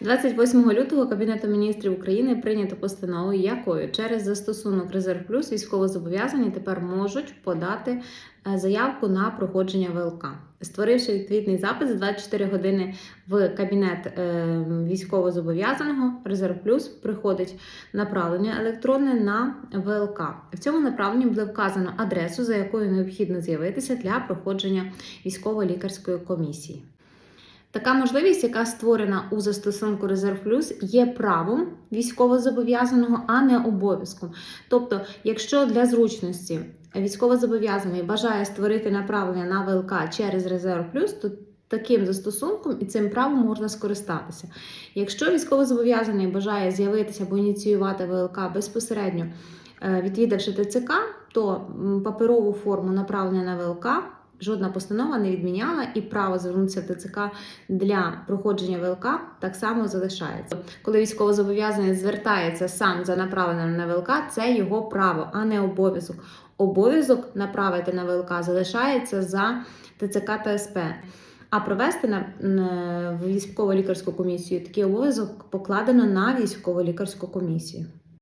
28 лютого Кабінетом міністрів України прийнято постанову, якою через застосунок Резерв Плюс військовозобов'язані тепер можуть подати е, заявку на проходження ВЛК. Створивши відповідний запит за 24 години в кабінет е, військовозобов'язаного Резерв Плюс приходить направлення електронне на ВЛК. В цьому направленні буде вказано адресу, за якою необхідно з'явитися для проходження військово-лікарської комісії. Така можливість, яка створена у застосунку Резерв Плюс, є правом військовозобов'язаного, а не обов'язком. Тобто, якщо для зручності військовозобов'язаний бажає створити направлення на ВЛК через Резерв Плюс, то таким застосунком і цим правом можна скористатися. Якщо військовозобов'язаний бажає з'явитися або ініціювати ВЛК безпосередньо е, відвідавши ТЦК, то паперову форму направлення на ВЛК жодна постанова не відміняла, і право звернутися в ТЦК для проходження ВЛК так само залишається. Коли військовозобов'язаний звертається сам за направленням на ВЛК, це його право, а не обов'язок. Обов'язок направити на ВЛК залишається за ТЦК та СП. А провести на н- в військово-лікарську комісію такий обов'язок покладено на військово-лікарську комісію.